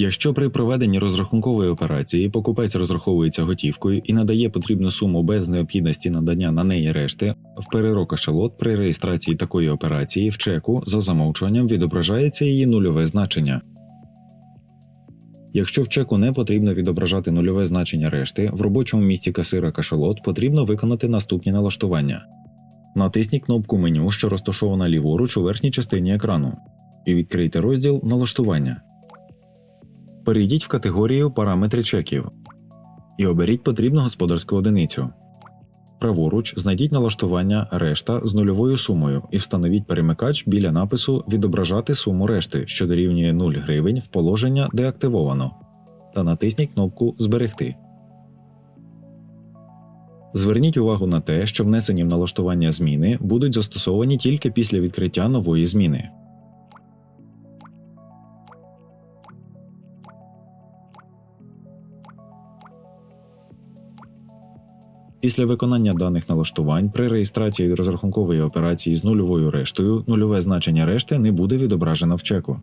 Якщо при проведенні розрахункової операції покупець розраховується готівкою і надає потрібну суму без необхідності надання на неї решти, в перерок кашалот при реєстрації такої операції в чеку за замовчуванням відображається її нульове значення. Якщо в чеку не потрібно відображати нульове значення решти, в робочому місці касира кашалот потрібно виконати наступні налаштування. Натисніть кнопку меню, що розташована ліворуч у верхній частині екрану, і відкрийте розділ Налаштування. Перейдіть в категорію Параметри чеків і оберіть потрібну господарську одиницю. Праворуч знайдіть налаштування Решта з нульовою сумою і встановіть перемикач біля напису Відображати суму решти, що дорівнює 0 гривень в положення деактивовано, та натисніть кнопку Зберегти. Зверніть увагу на те, що внесені в налаштування зміни будуть застосовані тільки після відкриття нової зміни. Після виконання даних налаштувань при реєстрації розрахункової операції з нульовою рештою нульове значення решти не буде відображено в чеку.